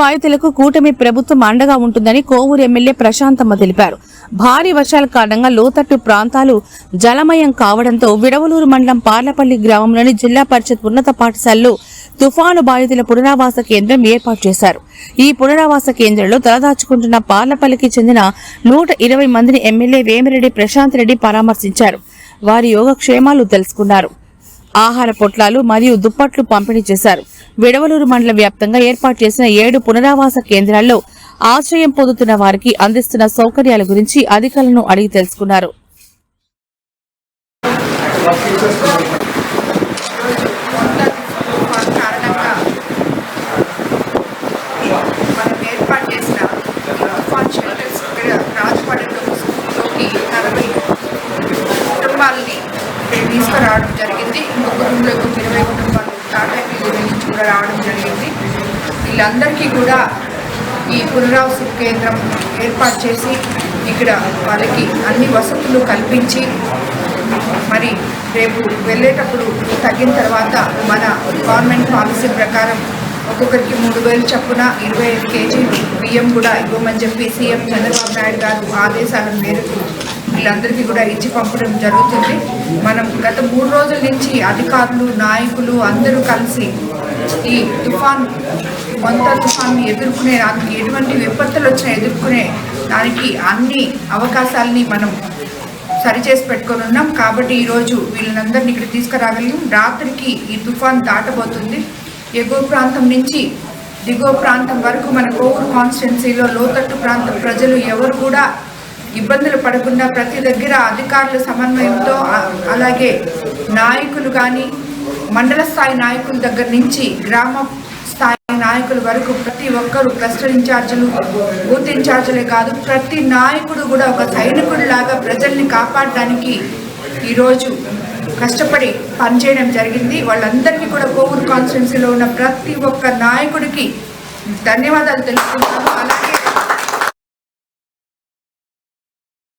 బాధితులకు కూటమి ప్రభుత్వం అండగా ఉంటుందని కోవూరు ఎమ్మెల్యే ప్రశాంతమ్మ తెలిపారు. భారీ వర్షాల కారణంగా లోతట్టు ప్రాంతాలు జలమయం కావడంతో విడవలూరు మండలం పార్లపల్లి గ్రామంలోని జిల్లా పరిషత్ ఉన్నత పాఠశాలలో తుఫాను బాధితుల పునరావాస కేంద్రం ఏర్పాటు చేశారు. ఈ పునరావాస కేంద్రంలో తలదాచుకుంటున్న పార్లపల్లికి చెందిన నూట ఇరవై మందిని ఎమ్మెల్యే వేమిరెడ్డి ప్రశాంత్ రెడ్డి పరామర్శించారు. వారి యోగక్షేమాలు తెలుసుకున్నారు. ఆహార పొట్లాలు మరియు దుప్పట్లు పంపిణీ చేశారు. విడవలూరు మండల వ్యాప్తంగా ఏర్పాటు చేసిన ఏడు పునరావాస కేంద్రాల్లో ఆశ్రయం పొందుతున్న వారికి అందిస్తున్న సౌకర్యాల గురించి అధికారులను అడిగి తెలుసుకున్నారు తుఫాన్ కారణంగా మనం ఏర్పాటు చేసిన తుఫాన్ షెల్టర్స్ ఇక్కడ రాజపాలెంలో స్కూల్లోకి నలభై కుటుంబాలని ఇక్కడ తీసుకురావడం జరిగింది. ఇంకొక రూమ్లో ఇంకొక ఇరవై కుటుంబాలు టాటా నుంచి కూడా రావడం జరిగింది. వీళ్ళందరికీ కూడా ఈ పునరావాస కేంద్రం ఏర్పాటు చేసి ఇక్కడ వాళ్ళకి అన్ని వసతులు కల్పించి మరి రేపు వెళ్ళేటప్పుడు తగ్గిన తర్వాత మన గవర్నమెంట్ పాలసీ ప్రకారం ఒక్కొక్కరికి మూడు వేలు చొప్పున ఇరవై ఐదు కేజీలు బియ్యం కూడా ఇవ్వమని చెప్పి సీఎం చంద్రబాబు నాయుడు గారు ఆదేశాల మేరకు వీళ్ళందరికీ కూడా ఇచ్చి పంపడం జరుగుతుంది. మనం మూడు రోజుల నుంచి అధికారులు నాయకులు అందరూ కలిసి ఈ తుఫాన్ కొంత తుఫాన్ని ఎదుర్కొనే దానికి ఎటువంటి విపత్తులు వచ్చినా ఎదుర్కొనే దానికి అన్ని అవకాశాలని మనం సరిచేసి పెట్టుకొని ఉన్నాం. కాబట్టి ఈరోజు వీళ్ళందరినీ ఇక్కడ తీసుకురాగలిగాం. రాత్రికి ఈ తుఫాన్ దాటబోతుంది. ఎగువ ప్రాంతం నుంచి దిగువ ప్రాంతం వరకు మన కోవూరు కాన్స్టిట్యున్సీలో లోతట్టు ప్రాంత ప్రజలు ఎవరు కూడా ఇబ్బందులు పడకుండా ప్రతి దగ్గర అధికారుల సమన్వయంతో అలాగే నాయకులు కానీ మండల స్థాయి నాయకుల దగ్గర నుంచి గ్రామ స్థాయి నాయకుల వరకు ప్రతి ఒక్కరు క్లస్టర్ ఇన్ఛార్జీలు బూత్ ఇన్ఛార్జీలే కాదు ప్రతి నాయకుడు కూడా ఒక సైనికుడిలాగా ప్రజల్ని కాపాడడానికి ఈరోజు కష్టపడి పనిచేయడం జరిగింది. వాళ్ళందరికీ కూడా కోవూరు కాన్స్టిట్యున్సీలో ఉన్న ప్రతి ఒక్క నాయకుడికి ధన్యవాదాలు తెలుపుతున్నాను